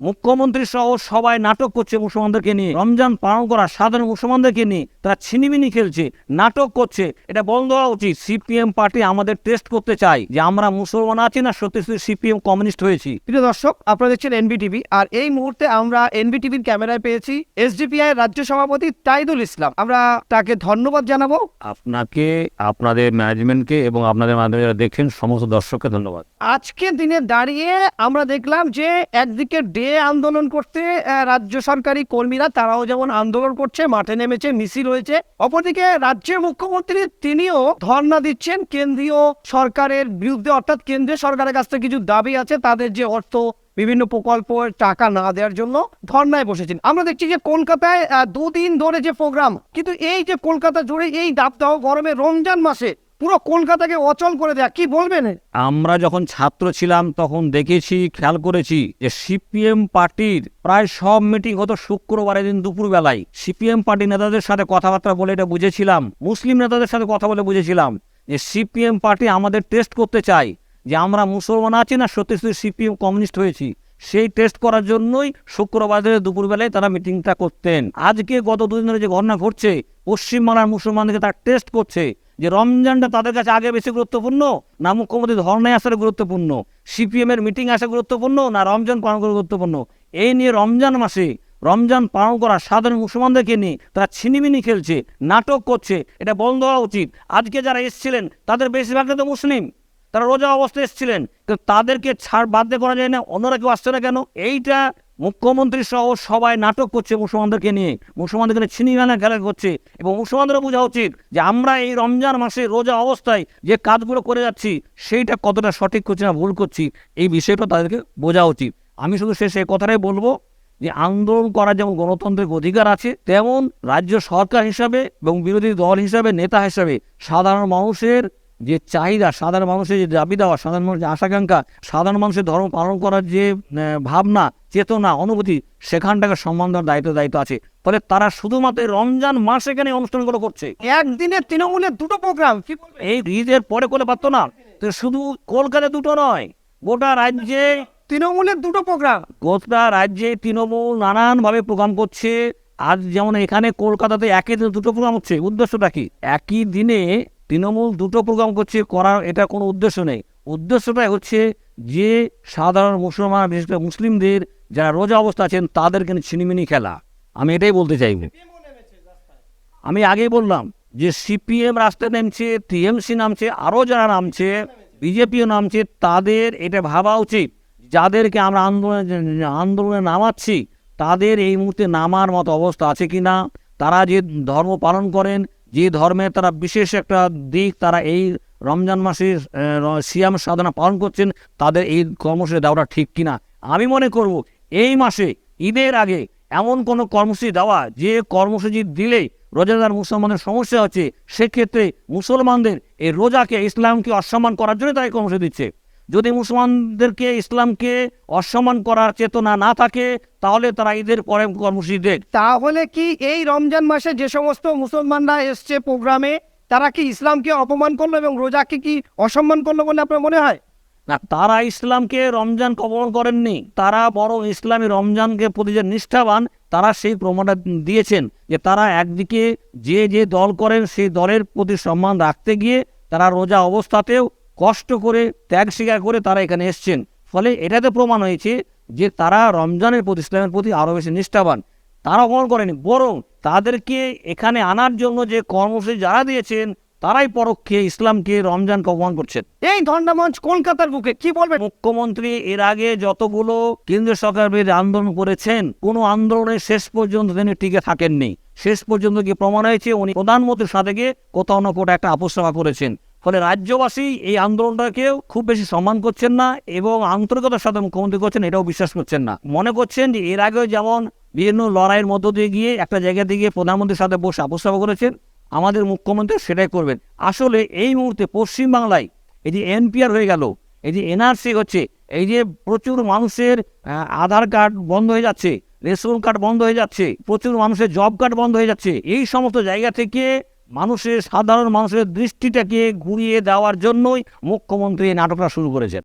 মুখ্যমন্ত্রী সহ সবাই নাটক করছে মুসলমানদেরকে নিয়ে। রমজান পালন করা সাধারণ মুসলমানদেরকে নিয়ে তারা ছিনিমিনি খেলছে নাটক করছে। এটা বন্ধ হওয়া উচিত। সিপিএম পার্টি আমাদের টেস্ট করতে চাই যে আমরা মুসলমান আছি না সত্যি সত্যি সিপিএম কমিউনিস্ট হয়েছি। প্রিয় দর্শক আপনারা দেখছেন এনবিটিভি আর এই মুহূর্তে আমরা এনবিটিভির ক্যামেরায় পেয়েছি এসডিপিআই রাজ্য সভাপতি তাইদুল ইসলাম। আমরা তাকে ধন্যবাদ জানাব। আপনাকে আপনাদের ম্যানেজমেন্টকে এবং আপনাদের মাধ্যমে যারা দেখছেন সমস্ত দর্শককে ধন্যবাদ। আজকের দিনে দাঁড়িয়ে আমরা দেখলাম যে একদিকে ডে আন্দোলন করতে রাজ্য সরকারি কর্মীরা, তারাও যেমন আন্দোলন করছে, মাঠে নেমেছে, মিছিল হয়েছে, অপরদিকে রাজ্যের মুখ্যমন্ত্রী তিনিও ধর্ণা দিচ্ছেন কেন্দ্রীয় সরকারের বিরুদ্ধে। অর্থাৎ কেন্দ্রীয় সরকারের কাছ থেকে কিছু দাবি আছে, তাদের যে অর্থ, বিভিন্ন প্রকল্পের টাকা না দেওয়ার জন্য ধর্নায় বসেছেন। আমরা দেখছি যে কলকাতায় দুদিন ধরে যে প্রোগ্রাম, কিন্তু এই যে কলকাতা জুড়ে এই দাবদাহ গরমে রমজান মাসে পুরো কলকাতাকে অচল করে দেয়া, কি বলবেন? আমরা যখন ছাত্র ছিলাম, তখন দেখেছি, খেয়াল করেছি যে সিপিএম পার্টির প্রায় সব মিটিং হতো শুক্রবারের দিন দুপুর বেলায় সিপিএম পার্টি নেতাদের সাথে কথাবার্তা বলে এটা বুঝেছিলাম, মুসলিম নেতাদের সাথে কথা বলে বুঝেছিলাম যে সিপিএম পার্টি আমাদের টেস্ট করতে চায়, যে আমরা মুসলমান আছি না সত্যি সত্যি সিপিএম কমিউনিস্ট হয়েছি। সেই টেস্ট করার জন্যই শুক্রবারের দুপুরবেলায় তারা মিটিংটা করতেন। আজকে গত দুদিন ধরে যে ঘটনা ঘটছে, পশ্চিমবাংলার মুসলমানদেরকে তারা টেস্ট করছে যে রমজানটা তাদের কাছে আগে বেশি গুরুত্বপূর্ণ, না মুখ্যমন্ত্রী ধর্নায় আসার গুরুত্বপূর্ণ, সিপিএম এর মিটিং আসা গুরুত্বপূর্ণ, না রমজান পালন করা গুরুত্বপূর্ণ? এই নিয়ে রমজান মাসে রমজান পালন করা সাধারণ মুসলমানদেরকে নিয়ে তারা ছিনিমিনি খেলছে, নাটক করছে, এটা বন্ধ হওয়া উচিত। আজকে যারা এসেছিলেন, তাদের বেশিরভাগটা তো মুসলিম। তারা রোজা অবস্থায় এসেছিলেন, কিন্তু তাদেরকে ছাড় বাধ্য করা যায় না, অন্যরা কেউ আসছে না কেন? এইটা মুখ্যমন্ত্রী সহ সবাই নাটক করছে মুসলমানদেরকে নিয়ে। মুসলমানদেরকে নিয়ে ছিনিমানা খেলা করছে। এবং মুসলমানদেরও বোঝা উচিত যে আমরা এই রমজান মাসে রোজা অবস্থায় যে কাজগুলো করে যাচ্ছি, সেইটা কতটা সঠিক করছি না ভুল করছি, এই বিষয়টা তাদেরকে বোঝা উচিত। আমি শুধু শেষে কথাটাই বলব যে আন্দোলন করার যেমন গণতান্ত্রিক অধিকার আছে, তেমন রাজ্য সরকার হিসাবে এবং বিরোধী দল হিসাবে, নেতা হিসাবে সাধারণ মানুষের যে চাহিদা সাধারণ মানুষের যে দাবি দেওয়া সাধারণ মানুষের আশাকাঙ্ক্ষা সাধারণ মানুষের ধর্ম পালন করার যে ভাবনা চেতনা অনুভূতি সেখানটাকে সম্মান দেওয়ার দায়িত্ব দায়িত্ব আছে। ফলে তারা শুধুমাত্র রমজান মাস এখানে অনুষ্ঠানগুলো করছে। একদিনে তৃণমূলের দুটো প্রোগ্রাম কি এই ঈদের পরে করলে পারতো না। তো শুধু কলকাতা দুটো নয় গোটা রাজ্যে তৃণমূলের দুটো প্রোগ্রাম গোটা রাজ্যে তৃণমূল নানানভাবে প্রোগ্রাম করছে। আজ যেমন এখানে কলকাতাতে একই দিনে দুটো প্রোগ্রাম হচ্ছে। উদ্দেশ্যটা কি? একই দিনে তৃণমূল দুটো প্রোগ্রাম করছে করার এটা কোনো উদ্দেশ্য নেই। উদ্দেশ্যটাই হচ্ছে যে সাধারণ মুসলমান বিশেষ করে মুসলিমদের যারা রোজা অবস্থা আছেন তাদেরকে ছিনিমিনি খেলা। আমি এটাই বলতে চাইব। আমি আগেই বললাম যে সিপিএম রাস্তায় নামছে টিএমসি নামছে আরও যারা নামছে বিজেপিও নামছে তাদের এটা ভাবা উচিত। যাদেরকে আমরা আন্দোলনে আন্দোলনে নামাচ্ছি তাদের এই মুহূর্তে নামার মতো অবস্থা আছে কি না তারা যে ধর্ম পালন করেন যে ধর্মের তারা বিশেষ একটা দিক, তারা এই রমজান মাসে সিয়াম সাধনা পালন করছেন, তাদের এই কর্মসূচি দেওয়াটা ঠিক কিনা? আমি মনে করব, এই মাসে, ঈদের আগে এমন কোনো কর্মসূচি দেওয়া, যে কর্মসূচি দিলে রোজাদার মুসলমানের সমস্যা হচ্ছে, সেক্ষেত্রে মুসলমানদের এই রোজাকে ইসলামকে অসম্মান করার জন্য তাই কর্মসূচি দিচ্ছে। যদি মুসলমানদেরকে ইসলামকে অসম্মান করার চেতনা না থাকে তাহলে তারা ঈদের পরে কর্মসূচি দেখ তাহলে কি এই রমজান মাসে যে সমস্ত মুসলমানরা এসছে প্রোগ্রামে তারা কি ইসলামকে অপমান করল এবং রোজাকে কি অসম্মান করল বলে আপনার মনে হয়? না তারা ইসলামকে রমজান কবল করেননি। তারা বরং ইসলামী রমজানকে প্রতি যে নিষ্ঠাবান তারা সেই প্রমাণটা দিয়েছেন যে তারা একদিকে যে যে দল করেন সেই দলের প্রতি সম্মান রাখতে গিয়ে তারা রোজা অবস্থাতেও কষ্ট করে ত্যাগ স্বীকার করে তারা এখানে এসছেন। ফলে এটাতে প্রমাণ হয়েছে যে তারা রমজানের প্রতি ইসলামের প্রতি আরও বেশি নিষ্ঠাবান। তারা অপমান করেনি বরং তাদেরকে এখানে আনার জন্য যে কর্মসূচি যারা দিয়েছেন তারাই পরোক্ষে ইসলামকে রমজানকে অপমান করছেন। এই ধর্ণামঞ্চ কলকাতার বুকে কি বলবেন? মুখ্যমন্ত্রী এর আগে যতগুলো কেন্দ্রীয় সরকার বিরুদ্ধে আন্দোলন করেছেন কোনো আন্দোলনের শেষ পর্যন্ত তিনি টিকে থাকেননি। শেষ পর্যন্ত গিয়ে প্রমাণ হয়েছে? উনি প্রধানমন্ত্রীর সাথে গিয়ে কোথাও না কোথাও একটা আপোষ করেছেন। ফলে রাজ্যবাসী এই আন্দোলনটাকেও খুব বেশি সম্মান করছেন না এবং আন্তরিকতার সাথে মুখ্যমন্ত্রী করছেন, এটাও বিশ্বাস করছেন না। মনে করছেন যে এর আগেও যেমন বিভিন্ন লড়াইয়ের মধ্য দিয়ে গিয়ে একটা জায়গাতে গিয়ে প্রধানমন্ত্রীর সাথে বসে আপোষ করেছেন, আমাদের মুখ্যমন্ত্রী সেটাই করবেন। আসলে এই মুহূর্তে পশ্চিমবাংলায় এই যে এনপিআর হয়ে গেল, এই যে এনআরসি হচ্ছে, এই যে প্রচুর মানুষের আধার কার্ড বন্ধ হয়ে যাচ্ছে, রেশন কার্ড বন্ধ হয়ে যাচ্ছে, প্রচুর মানুষের জব কার্ড বন্ধ হয়ে যাচ্ছে, এই সমস্ত জায়গা থেকে মানুষের সাধারণ মানুষের দৃষ্টিটাকে ঘুরিয়ে দেওয়ার জন্যই মুখ্যমন্ত্রী এই নাটকটা শুরু করেছেন।